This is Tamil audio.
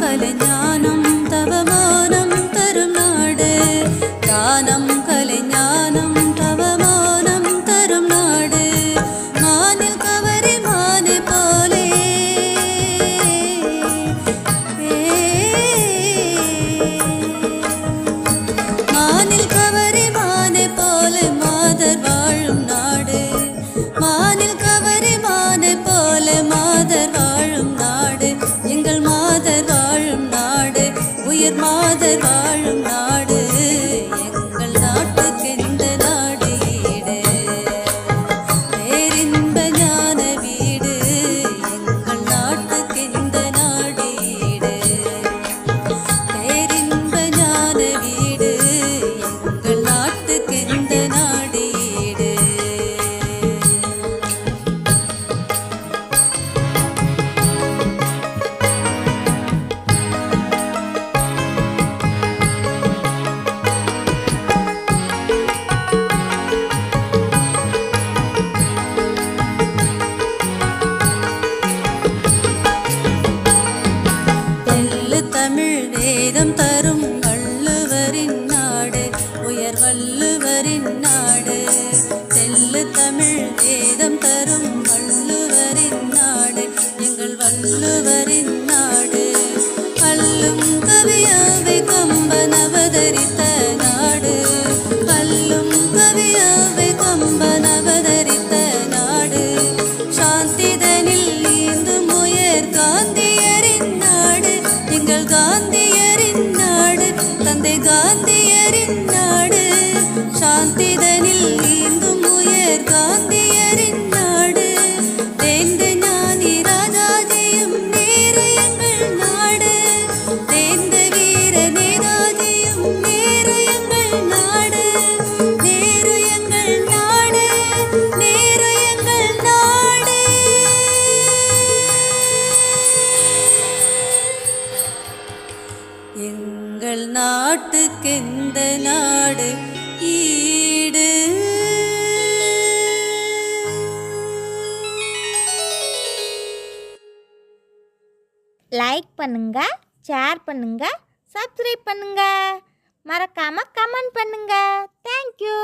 കലജ്ഞാനം തവമാ மலர் மாதர் வாழும் தமிழ் வேதம் தரும் வள்ளுவரின் நாடு உயர் வள்ளுவரின் நாடு. செல்லு தமிழ் வேதம் தரும் வள்ளுவர் லைக் பண்ணுங்க ஷேர் பண்ணுங்க சப்ஸ்கிரைப் பண்ணுங்க மறக்காம கமெண்ட் பண்ணுங்க தேங்க்யூ